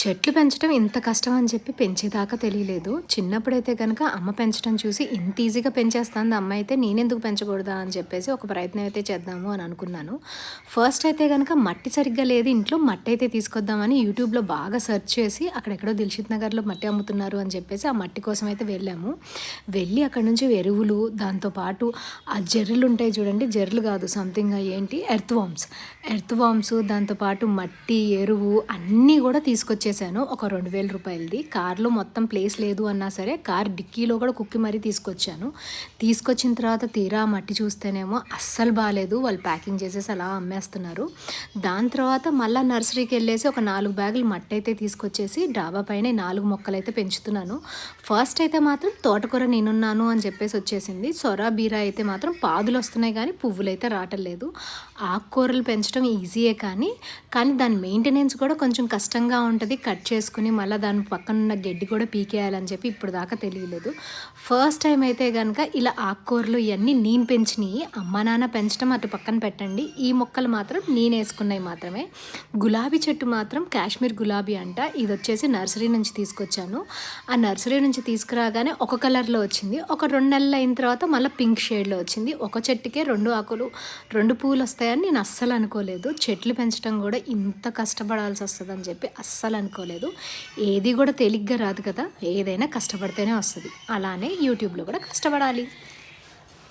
చెట్లు పెంచడం ఇంత కష్టం అని చెప్పి పెంచేదాకా తెలియలేదు. చిన్నప్పుడైతే కనుక అమ్మ పెంచడం చూసి ఇంత ఈజీగా పెంచేస్తుంది అమ్మ అయితే నేనెందుకు పెంచకూడదా అని చెప్పేసి ఒక ప్రయత్నం అయితే చేద్దాము అని అనుకున్నాను. ఫస్ట్ అయితే కనుక మట్టి సరిగ్గా లేదు ఇంట్లో మట్టి అయితే తీసుకొద్దామని యూట్యూబ్లో బాగా సెర్చ్ చేసి అక్కడెక్కడో దిల్షిత్ నగర్లో మట్టి అమ్ముతున్నారు అని చెప్పేసి ఆ మట్టి కోసం అయితే వెళ్ళాము. వెళ్ళి అక్కడ నుంచి ఎరువులు దాంతోపాటు ఆ జర్రలు ఉంటాయి చూడండి జర్రలు కాదు సంథింగ్ ఏంటి? ఎర్త్ వామ్స్ ఎర్త్ వామ్స్ దాంతోపాటు మట్టి ఎరువు అన్నీ కూడా తీసుకొచ్చేసాను ఒక రెండు వేల రూపాయలది. కార్లో మొత్తం ప్లేస్ లేదు అన్నా సరే కార్ డిక్కీలో కూడా కుక్కి మరీ తీసుకొచ్చాను. తీసుకొచ్చిన తర్వాత తీరా ఆ మట్టి చూస్తేనేమో అస్సలు బాగాలేదు వాళ్ళు ప్యాకింగ్ చేసేసి అలా అమ్మేస్తున్నారు. దాని తర్వాత మళ్ళీ నర్సరీకి వెళ్ళేసి ఒక నాలుగు బ్యాగులు మట్టి అయితే తీసుకొచ్చేసి డాబా పైన నాలుగు మొక్కలు అయితే పెంచుతున్నాను. ఫస్ట్ అయితే మాత్రం తోటకూర నేనున్నాను అని చెప్పేసి వచ్చేసింది. సొర బీరా అయితే మాత్రం పాదులు వస్తున్నాయి కానీ పువ్వులు అయితే రావటలేదు ఆకుకూరలు పెంచడం ఈజీయే కానీ కానీ దాని మెయింటెనెన్స్ కూడా కొంచెం కష్టంగా ఉంటుంది. కట్ చేసుకుని మళ్ళీ దాని పక్కన ఉన్న గడ్డి కూడా పీకేయాలని చెప్పి ఇప్పుడు దాకా తెలియలేదు. ఫస్ట్ టైం అయితే కనుక ఇలా ఆకుకూరలు ఇవన్నీ నేను పెంచినవి అమ్మ నాన్న పెంచడం అటు పక్కన పెట్టండి. ఈ మొక్కలు మాత్రం నేను వేసుకున్నవి మాత్రమే. గులాబీ చెట్టు మాత్రం కాశ్మీర్ గులాబీ అంట. ఇది వచ్చేసి నర్సరీ నుంచి తీసుకొచ్చాను. ఆ నర్సరీ నుంచి తీసుకురాగానే ఒక కలర్లో వచ్చింది. ఒక రెండు నెలలు అయిన తర్వాత మళ్ళీ పింక్ షేడ్లో వచ్చింది. ఒక చెట్టుకే రెండు ఆకులు రెండు పూలు వస్తాయని నేను అస్సలు అనుకోలేదు. చెట్లు పెంచడం కూడా ఇంత కష్టపడాల్సి వస్తుందని చెప్పి అస్సలు అనుకోలేదు. ఏది కూడా తేలిగ్గా రాదు కదా. ఏదైనా కష్టపడితేనే వస్తుంది. అలానే యూట్యూబ్లో కూడా కష్టపడాలి.